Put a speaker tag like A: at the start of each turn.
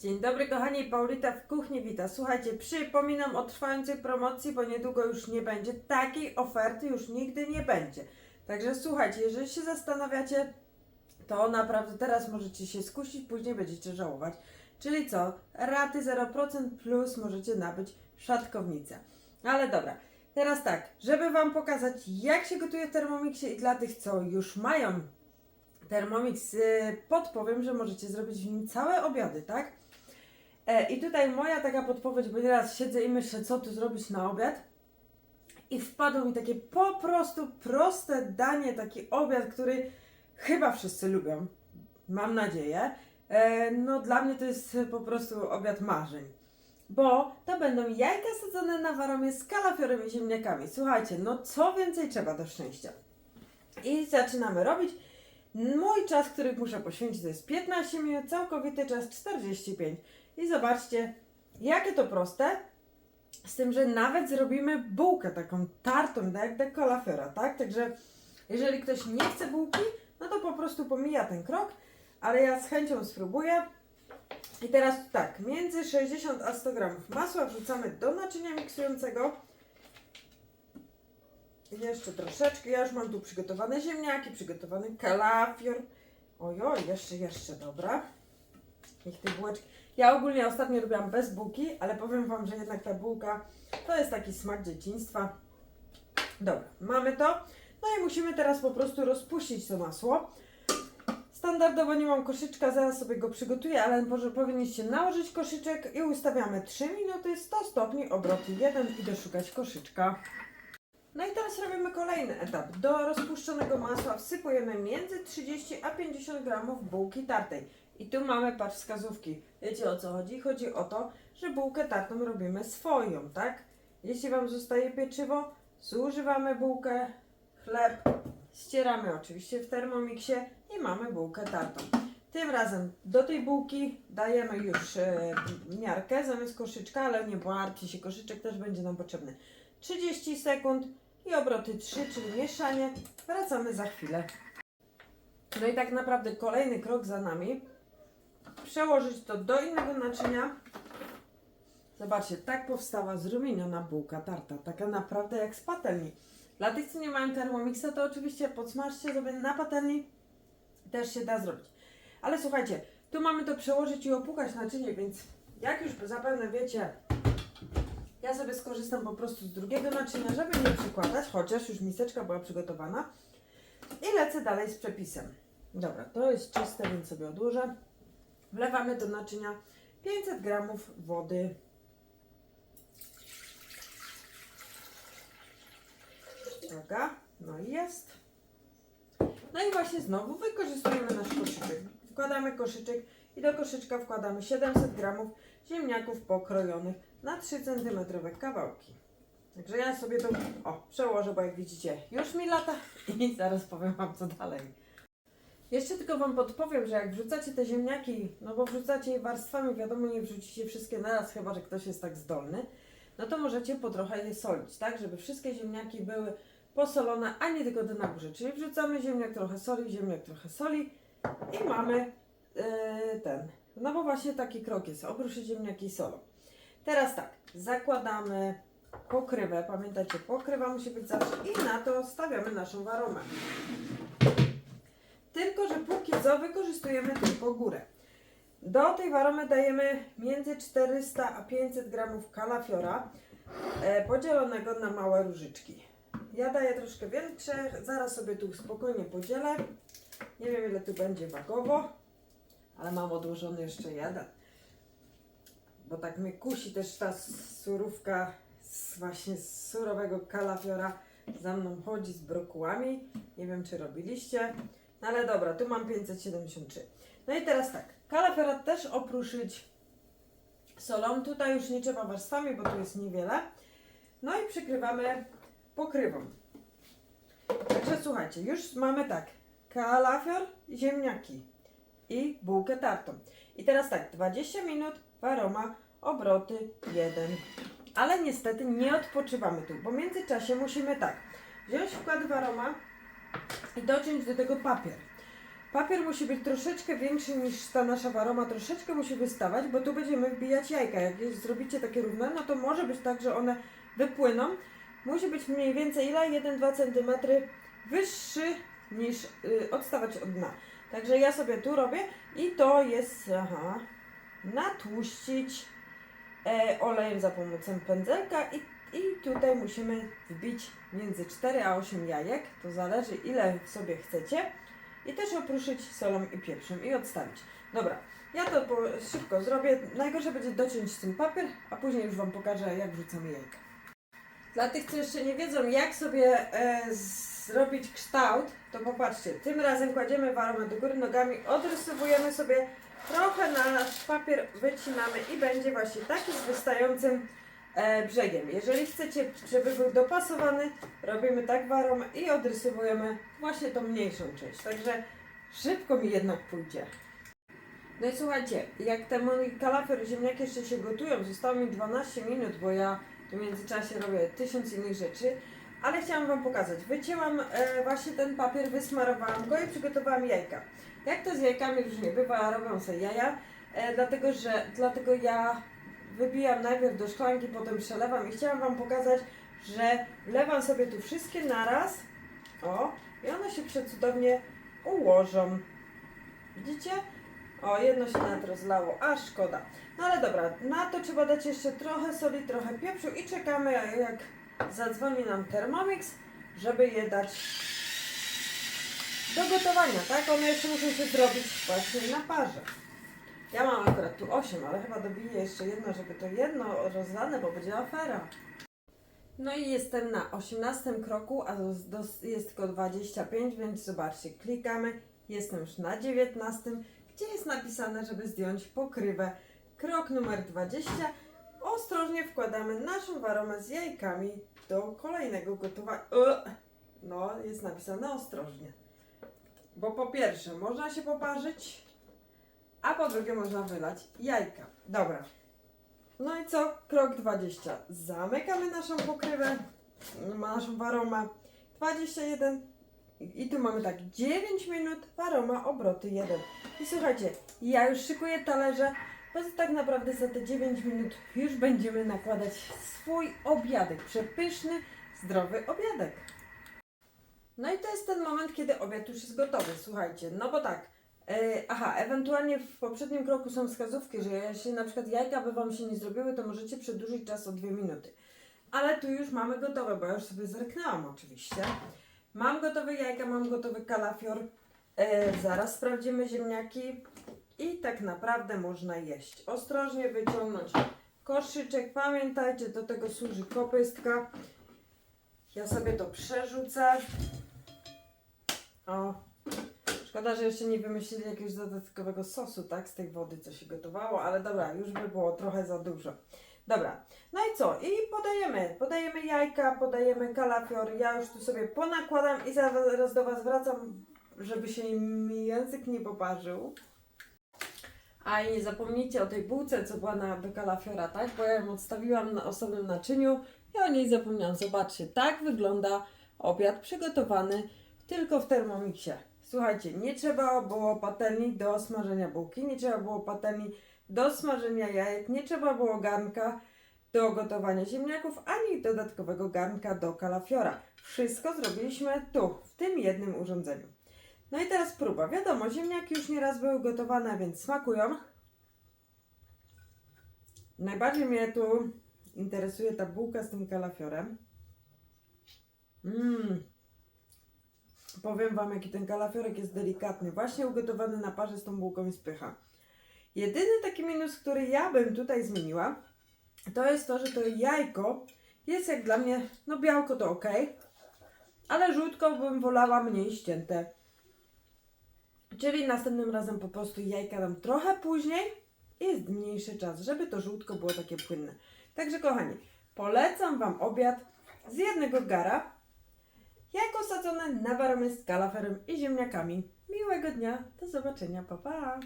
A: Dzień dobry kochani, Paulita w kuchni wita. Słuchajcie, przypominam o trwającej promocji, bo niedługo już nie będzie. Takiej oferty już nigdy nie będzie. Także słuchajcie, jeżeli się zastanawiacie, to naprawdę teraz możecie się skusić, później będziecie żałować. Czyli co? Raty 0% plus możecie nabyć szatkownicę. Ale dobra, teraz tak, żeby Wam pokazać jak się gotuje w Thermomixie i dla tych, co już mają Thermomix, y, podpowiem, że możecie zrobić w nim całe obiady, tak? E, I tutaj moja taka podpowiedź, bo nieraz siedzę i myślę, co tu zrobić na obiad. I wpadło mi takie po prostu proste danie, taki obiad, który chyba wszyscy lubią. Mam nadzieję. E, no dla mnie to jest po prostu obiad marzeń. Bo to będą jajka sadzone na waromie z kalafiorem i ziemniakami. Słuchajcie, no co więcej trzeba do szczęścia. I zaczynamy robić. Mój czas, który muszę poświęcić, to jest 15 minut, całkowity czas 45. I zobaczcie, jakie to proste. Z tym, że nawet zrobimy bułkę taką tartą, tak jak do kalafiora, tak? Także jeżeli ktoś nie chce bułki, no to po prostu pomija ten krok, ale ja z chęcią spróbuję. I teraz tak, między 60 a 100 gramów masła wrzucamy do naczynia miksującego. Jeszcze troszeczkę, ja już mam tu przygotowane ziemniaki, przygotowany kalafior. Ojoj, jeszcze, jeszcze, dobra. Niech te bułeczki. Ja ogólnie ostatnio robiłam bez bułki, ale powiem Wam, że jednak ta bułka to jest taki smak dzieciństwa. Dobra, mamy to. No i musimy teraz po prostu rozpuścić to masło. Standardowo nie mam koszyczka, zaraz sobie go przygotuję, ale może powinniście nałożyć koszyczek i ustawiamy 3 minuty, 100 stopni, obroty 1 i doszukać koszyczka. No i teraz robimy kolejny etap. Do rozpuszczonego masła wsypujemy między 30 a 50 gramów bułki tartej. I tu mamy patrz wskazówki. Wiecie o co chodzi? Chodzi o to, że bułkę tartą robimy swoją, tak? Jeśli Wam zostaje pieczywo, zużywamy bułkę, chleb, ścieramy oczywiście w termomiksie i mamy bułkę tartą. Tym razem do tej bułki dajemy już e, miarkę zamiast koszyczka, ale nie martwcie się, koszyczek też będzie nam potrzebny. 30 sekund i obroty 3, czyli mieszanie. Wracamy za chwilę. No i tak naprawdę kolejny krok za nami. Przełożyć to do innego naczynia. Zobaczcie, tak powstała zrumieniona bułka tarta. Taka naprawdę jak z patelni. Dla tych, co nie mają Thermomixa, to oczywiście podsmażcie sobie na patelni. Też się da zrobić. Ale słuchajcie, tu mamy to przełożyć i opłukać naczynie, więc jak już zapewne wiecie, ja sobie skorzystam po prostu z drugiego naczynia, żeby nie przykładać, chociaż już miseczka była przygotowana. I lecę dalej z przepisem. Dobra, to jest czyste, więc sobie odłożę. Wlewamy do naczynia 500 gramów wody. Uwaga, no i jest. No i właśnie znowu wykorzystujemy nasz koszyczek. Wkładamy koszyczek i do koszyczka wkładamy 700 gramów ziemniaków pokrojonych na 3 cm kawałki. Także ja sobie to o, przełożę, bo jak widzicie już mi lata i zaraz powiem Wam co dalej. Jeszcze tylko Wam podpowiem, że jak wrzucacie te ziemniaki, no bo wrzucacie je warstwami, wiadomo nie wrzucicie wszystkie naraz, chyba że ktoś jest tak zdolny, no to możecie po trochę je solić, tak, żeby wszystkie ziemniaki były posolone, a nie tylko te na górze. Czyli wrzucamy ziemniak trochę soli, ziemniak trochę soli i mamy yy, ten. No bo właśnie taki krok jest, obruszyć ziemniaki solą. Teraz tak, zakładamy pokrywę, pamiętajcie, pokrywa musi być zawsze i na to stawiamy naszą waromę. Tylko, że póki co wykorzystujemy tylko górę. Do tej waromy dajemy między 400 a 500 gramów kalafiora e, podzielonego na małe różyczki. Ja daję troszkę większe, zaraz sobie tu spokojnie podzielę. Nie wiem ile tu będzie wagowo, ale mam odłożony jeszcze jeden. Bo tak mnie kusi też ta surówka z właśnie z surowego kalafiora za mną chodzi z brokułami. Nie wiem czy robiliście. No ale dobra, tu mam 573. No i teraz tak, kalafiora też opruszyć solą. Tutaj już nie trzeba warstwami, bo tu jest niewiele. No i przykrywamy pokrywą. Także słuchajcie, już mamy tak, kalafior, ziemniaki i bułkę tartą. I teraz tak, 20 minut, waroma, obroty 1. Ale niestety nie odpoczywamy tu, bo w międzyczasie musimy tak, wziąć wkład waroma i dociąć do tego papier. Papier musi być troszeczkę większy niż ta nasza waroma, troszeczkę musi wystawać, bo tu będziemy wbijać jajka. Jak zrobicie takie równe, no to może być tak, że one wypłyną. Musi być mniej więcej ile? 1-2 cm wyższy niż y, odstawać od dna. Także ja sobie tu robię i to jest, aha, natłuścić e, olejem za pomocą pędzelka i, i tutaj musimy wbić między 4 a 8 jajek, to zależy ile sobie chcecie i też opruszyć solą i pieprzem i odstawić. Dobra, ja to szybko zrobię, najgorsze będzie dociąć ten papier, a później już Wam pokażę jak wrzucamy jajka. Dla tych, co jeszcze nie wiedzą, jak sobie e, zrobić kształt, to popatrzcie, tym razem kładziemy waromę do góry nogami, odrysowujemy sobie trochę na nasz papier, wycinamy i będzie właśnie taki z wystającym e, brzegiem. Jeżeli chcecie, żeby był dopasowany, robimy tak waromę i odrysowujemy właśnie tą mniejszą część. Także szybko mi jednak pójdzie. No i słuchajcie, jak te mój ziemniaki jeszcze się gotują, zostało mi 12 minut, bo ja w międzyczasie robię tysiąc innych rzeczy, ale chciałam Wam pokazać. Wycięłam e, właśnie ten papier, wysmarowałam go i przygotowałam jajka. Jak to z jajkami już nie bywa, robią sobie jaja, e, dlatego że dlatego ja wybijam najpierw do szklanki, potem przelewam i chciałam Wam pokazać, że wlewam sobie tu wszystkie naraz, o, i one się przecudownie ułożą. Widzicie? O, jedno się nawet rozlało, a szkoda. No ale dobra, na to trzeba dać jeszcze trochę soli, trochę pieprzu i czekamy jak zadzwoni nam Thermomix, żeby je dać do gotowania, tak? One jeszcze muszą się zrobić właśnie na parze. Ja mam akurat tu 8, ale chyba dobiję jeszcze jedno, żeby to jedno rozlane, bo będzie afera. No i jestem na 18 kroku, a jest tylko 25, więc zobaczcie, klikamy. Jestem już na 19, gdzie jest napisane, żeby zdjąć pokrywę. Krok numer 20. Ostrożnie wkładamy naszą waromę z jajkami do kolejnego gotowania. Ugh. No, jest napisane ostrożnie. Bo po pierwsze, można się poparzyć, a po drugie, można wylać jajka. Dobra. No i co? Krok 20. Zamykamy naszą pokrywę, naszą waromę. 21. I i tu mamy tak 9 minut, waroma, obroty 1. I słuchajcie, ja już szykuję talerze, bo tak naprawdę za te 9 minut już będziemy nakładać swój obiadek. Przepyszny, zdrowy obiadek. No i to jest ten moment, kiedy obiad już jest gotowy. Słuchajcie, no bo tak. E, aha, ewentualnie w poprzednim kroku są wskazówki, że jeśli na przykład jajka by Wam się nie zrobiły, to możecie przedłużyć czas o 2 minuty. Ale tu już mamy gotowe, bo ja już sobie zerknęłam oczywiście. Mam gotowe jajka, mam gotowy kalafior. E, zaraz sprawdzimy ziemniaki. I tak naprawdę można jeść. Ostrożnie wyciągnąć koszyczek. Pamiętajcie, do tego służy kopystka. Ja sobie to przerzucę. O. Szkoda, że jeszcze nie wymyślili jakiegoś dodatkowego sosu, tak? Z tej wody, co się gotowało, ale dobra, już by było trochę za dużo. Dobra, no i co? I podajemy. Podajemy jajka, podajemy kalafior. Ja już tu sobie ponakładam i zaraz do Was wracam, żeby się mi język nie poparzył. A i nie zapomnijcie o tej bułce, co była na, do kalafiora, tak? Bo ja ją odstawiłam na osobnym naczyniu i o niej zapomniałam. Zobaczcie, tak wygląda obiad przygotowany tylko w Thermomixie. Słuchajcie, nie trzeba było patelni do smażenia bułki, nie trzeba było patelni do smażenia jajek, nie trzeba było garnka do gotowania ziemniaków, ani dodatkowego garnka do kalafiora. Wszystko zrobiliśmy tu, w tym jednym urządzeniu. No i teraz próba. Wiadomo, ziemniaki już nieraz były gotowane, więc smakują. Najbardziej mnie tu interesuje ta bułka z tym kalafiorem. Mmm. Powiem Wam, jaki ten kalafiorek jest delikatny. Właśnie ugotowany na parze z tą bułką i spycha. Jedyny taki minus, który ja bym tutaj zmieniła, to jest to, że to jajko jest jak dla mnie, no białko to ok, ale żółtko bym wolała mniej ścięte. Czyli następnym razem po prostu jajka dam trochę później i jest mniejszy czas, żeby to żółtko było takie płynne. Także kochani, polecam Wam obiad z jednego gara. Jajko sadzone na waromę z kalaferem i ziemniakami. Miłego dnia, do zobaczenia, pa pa!